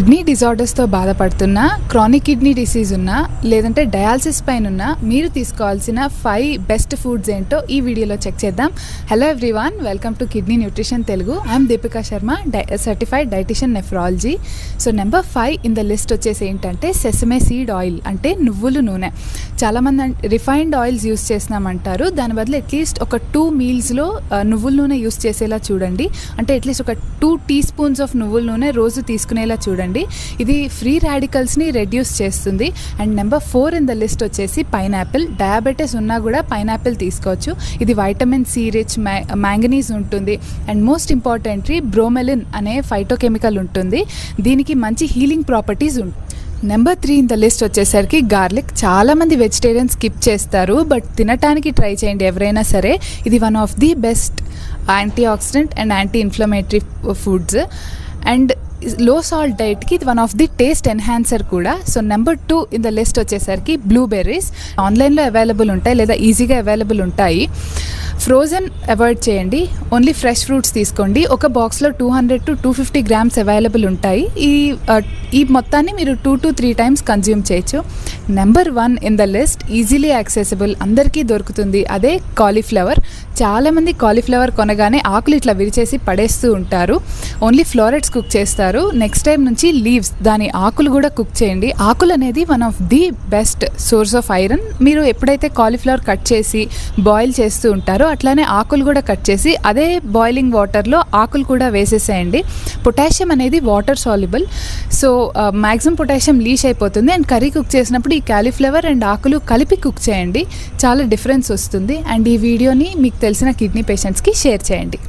Kidney డిజార్డర్స్తో బాధపడుతున్న chronic kidney disease ఉన్న లేదంటే డయాలసిస్ పైన ఉన్న మీరు తీసుకోవాల్సిన ఫైవ్ బెస్ట్ ఫుడ్స్ ఏంటో ఈ వీడియోలో చెక్ చేద్దాం. Hello everyone welcome to kidney nutrition Telugu I'm Deepika Sharma die certified dietitian nephrology so number five in the list వచ్చేసి ఏంటంటే సెసమే సీడ్ ఆయిల్ అంటే నువ్వులు నూనె. చాలామంది రిఫైన్డ్ ఆయిల్స్ యూస్ చేసినామంటారు. దాని బదులు అట్లీస్ట్ ఒక టూ మీల్స్లో నువ్వుల నూనె యూస్ చేసేలా చూడండి. అంటే అట్లీస్ట్ ఒక టూ టీ స్పూన్స్ ఆఫ్ నువ్వుల నూనె రోజు తీసుకునేలా చూడండి. ఇది ఫ్రీ రాడికల్స్ని రెడ్యూస్ చేస్తుంది. And number four in the list వచ్చేసి పైనాపిల్. డయాబెటీస్ ఉన్నా కూడా పైనాపిల్ తీసుకోవచ్చు. ఇది వైటమిన్ సి రిచ్ మ్యాంగనీస్ ఉంటుంది. అండ్ మోస్ట్ ఇంపార్టెంట్లీ బ్రోమెలిన్ అనే ఫైటోకెమికల్ ఉంటుంది. దీనికి మంచి హీలింగ్ ప్రాపర్టీస్ ఉంటాయి number three in the list వచ్చేసరికి గార్లిక్. చాలామంది వెజిటేరియన్ స్కిప్ చేస్తారు బట్ తినటానికి ట్రై చేయండి ఎవరైనా సరే. ఇది one of the best antioxidant and anti inflammatory foods. And low salt డైట్కి ఇది one of the taste enhancer కూడా. So number two in the list వచ్చేసరికి బ్లూబెర్రీస్ ఆన్లైన్లో అవైలబుల్ ఉంటాయి లేదా ఈజీగా అవైలబుల్ ఉంటాయి. ఫ్రోజన్ అవాయిడ్ చేయండి. ఓన్లీ ఫ్రెష్ ఫ్రూట్స్ తీసుకోండి. ఒక బాక్స్లో two hundred to two fifty grams available ఉంటాయి. ఈ ఈ మొత్తాన్ని మీరు two to three times consume చేయొచ్చు. Number one in the list easily accessible అందరికీ దొరుకుతుంది. అదే కాలీఫ్లవర్ చాలామంది కాలీఫ్లవర్ కొనగానే ఆకులు ఇట్లా విరిచేసి పడేస్తూ ఉంటారు. ఓన్లీ ఫ్లోరెట్స్ కుక్ చేస్తారు. నెక్స్ట్ టైం నుంచి లీవ్స్ దాని ఆకులు కూడా కుక్ చేయండి. ఆకులు అనేది one of the best source of iron మీరు ఎప్పుడైతే కాలీఫ్లవర్ కట్ చేసి బాయిల్ చేస్తూ ఉంటారో అట్లానే ఆకులు కూడా కట్ చేసి అదే బాయిలింగ్ వాటర్లో ఆకులు కూడా వేసేసేయండి. పొటాషియం అనేది water soluble so maximum potassium leach అయిపోతుంది. అండ్ కర్రీ కుక్ చేసినప్పుడు ఈ క్యాలీఫ్లవర్ అండ్ ఆకులు కలిపి కుక్ చేయండి. చాలా డిఫరెన్స్ వస్తుంది. అండ్ ఈ వీడియోని మీకు తెలిసిన కిడ్నీ పేషెంట్స్కి షేర్ చేయండి.